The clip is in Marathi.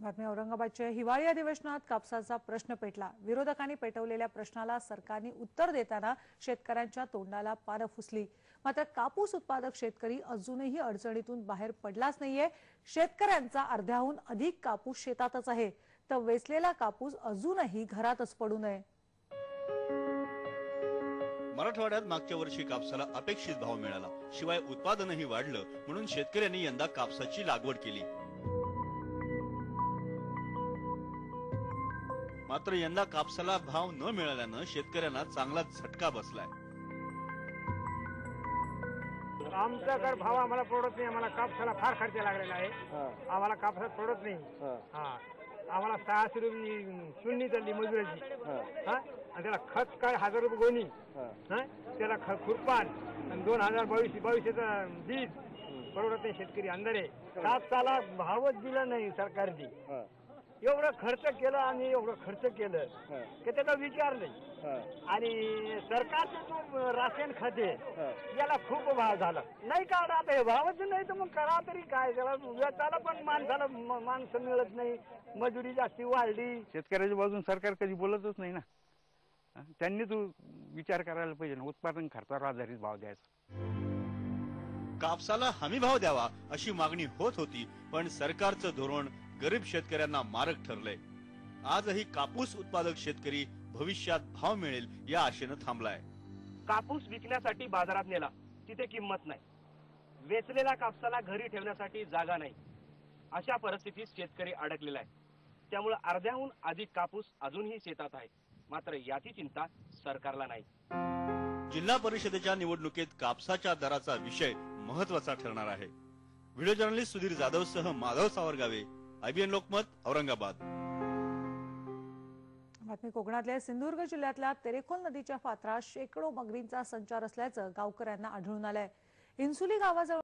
बातमी औरंगाबादच्या हिवाळी अधिवेशनात कापसाचा प्रश्न पेटला. विरोधकांनी पेटवलेल्या प्रश्नाला सरकारने उत्तर देताना शेतकऱ्यांच्या तोंडाला पानं फुसली. मात्र कापूस उत्पादक शेतकरी अजूनही अडचणीतून बाहेर पडलाच नाहीये. शेतकऱ्यांचा अर्ध्याहून अधिक कापूस शेतातच आहे. तर वेचलेला कापूस अजूनही घरातच पडू नये. मराठवाड्यात मागच्या वर्षी कापसाला अपेक्षित भाव मिळाला. शिवाय उत्पादनही वाढलं म्हणून शेतकऱ्यांनी यंदा कापसाची लागवड केली. मात्र यंदा कापसाला भाव न मिळाल्यानं शेतकऱ्यांना चांगला झटका बसलाय. आमच्याकडे भाव आम्हाला पडत नाही आम्हाला कापसाला फार खर्च लागलेला आहे. आम्हाला कापसात पडत नाही. हा. आम्हाला सहाशे रुपये शून्य चालली मजुराची. हा. आणि त्याला खत काय हजार रुपये गोणी. हा. त्याला खुरपान आणि दोन हजार बावीस बावीसशेचं बीज. परवडत नाही शेतकरी अंधारे. कापसाला भावच दिला नाही सरकारने. एवढं खर्च केलं आणि एवढं खर्च केलं की त्याचा विचार नाही. आणि सरकारचं जो राशन खाते याला खूप भाव झाला. नाही का आता हे भावच नाही तर मग करा तरी काय? त्याला वेचायला पण माणसाला माणसं मिळत नाही मजुरी जास्ती वाढली. शेतकऱ्याच्या बाजून सरकार कधी बोलतच नाही ना? त्यांनी तो विचार करायला पाहिजे ना उत्पादन खर्चावर आधारित भाव द्यायचा. कापसाला हमी भाव द्यावा अशी मागणी होत होती पण सरकारचं धोरण गरीब शेतकऱ्यांना मारक ठरलंय. आजही कापूस उत्पादक शेतकरी भविष्यात भाव मिळेल या आशेनं थांबलाय. कापूस विकण्यासाठी बाजारात नेला तिथे किंमत नाही. वेचलेल्या कापसाला घरी ठेवण्यासाठी जागा नाही. अशा परिस्थितीत शेतकरी अडकलेला आहे. त्यामुळे अर्ध्याहून अधिक कापूस अजूनही शेतात आहे. मात्र याची चिंता सरकारला नाही. जिल्हा परिषदेच्या निवडणुकीत कापसाच्या दराचा विषय महत्त्वाचा ठरणार आहे. व्हिडिओ जर्नलिस्ट सुधीर जाधव सह माधव सावरगावे आयबीएन लोकमत औरंगाबाद. बातमी कोकणातल्या सिंधुदुर्ग जिल्ह्यातल्या तेरेखोल नदीच्या पात्रात शेकडो मगरींचा संचार असल्याचं गावकऱ्यांना आढळून आलंय. इन्सुली गावाजवळ